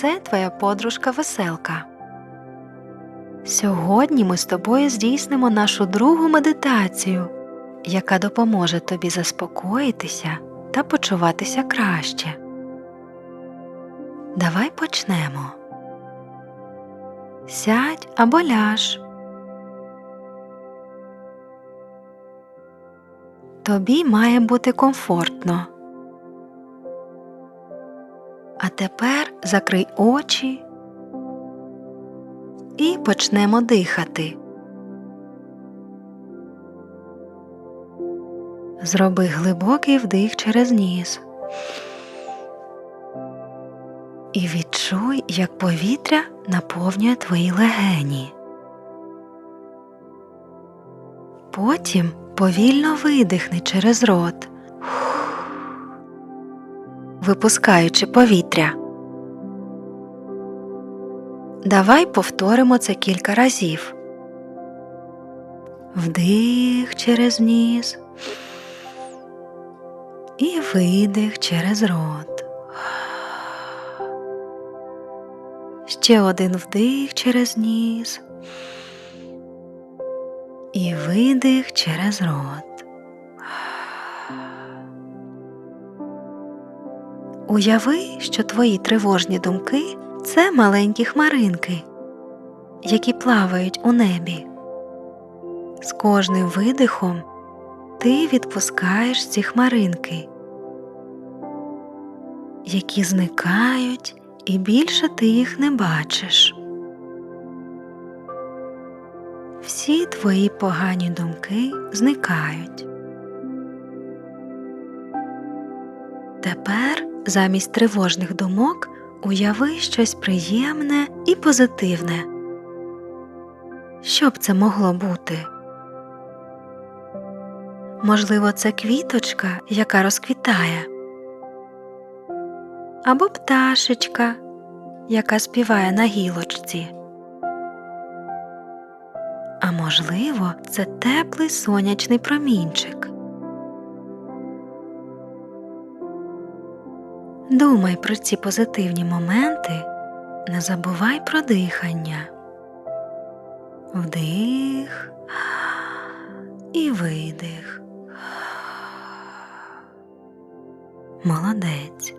це твоя подружка веселка. Сьогодні ми з тобою здійснимо нашу другу медитацію, яка допоможе тобі заспокоїтися та почуватися краще. Давай почнемо. Сядь або ляж. Тобі має бути комфортно. Тепер закрий очі і почнемо дихати. Зроби глибокий вдих через ніс. І відчуй, як повітря наповнює твої легені. Потім повільно видихни через рот, випускаючи повітря. Давай повторимо це кілька разів. Вдих через ніс і видих через рот. Ще один вдих через ніс і видих через рот. Уяви, що твої тривожні думки це маленькі хмаринки, які плавають у небі. З кожним видихом ти відпускаєш ці хмаринки, які зникають, і більше ти їх не бачиш. Всі твої погані думки зникають. Тепер замість тривожних думок уяви щось приємне і позитивне. Що б це могло бути? Можливо, це квіточка, яка розквітає, або пташечка, яка співає на гілочці. А можливо, це теплий сонячний промінчик. Думай про ці позитивні моменти, не забувай про дихання. Вдих і видих. Молодець.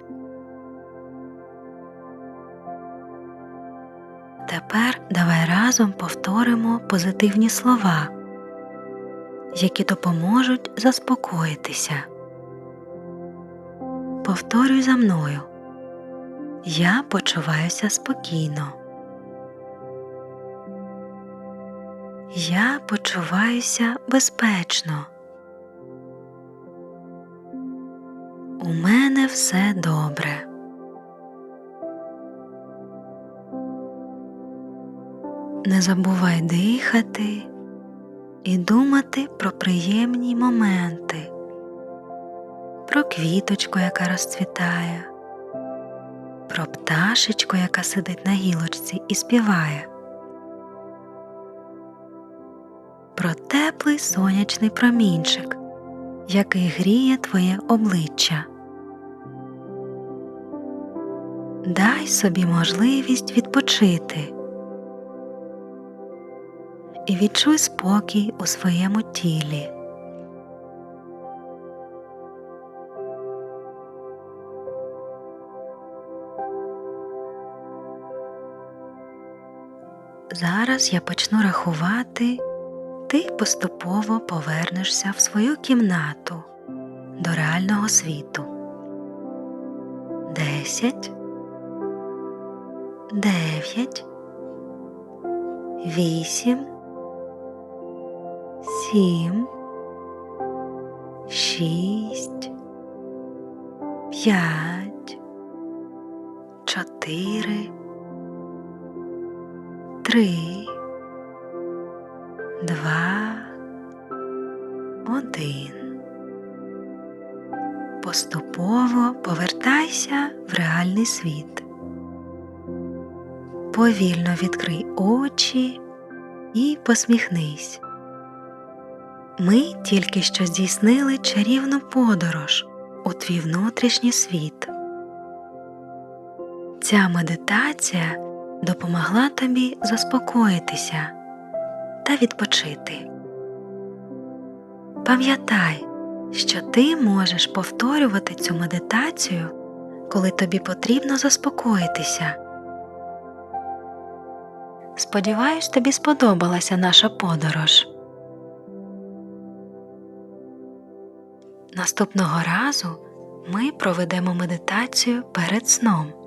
Тепер давай разом повторимо позитивні слова, які допоможуть заспокоїтися. Повторюй за мною. Я почуваюся спокійно. Я почуваюся безпечно. У мене все добре. Не забувай дихати і думати про приємні моменти, про квіточку, яка розцвітає, про пташечку, яка сидить на гілочці і співає, про теплий сонячний промінчик, який гріє твоє обличчя. Дай собі можливість відпочити і відчуй спокій у своєму тілі. Зараз я почну рахувати, ти поступово повернешся в свою кімнату до реального світу. Десять, дев'ять, вісім, сім, шість, п'ять, чотири, три, два, один. Поступово повертайся в реальний світ. Повільно відкрий очі і посміхнись. Ми тільки що здійснили чарівну подорож у твій внутрішній світ. ця медитація допомогла тобі заспокоїтися та відпочити. Пам'ятай, що ти можеш повторювати цю медитацію, коли тобі потрібно заспокоїтися. Сподіваюсь, тобі сподобалася наша подорож. Наступного разу ми проведемо медитацію перед сном.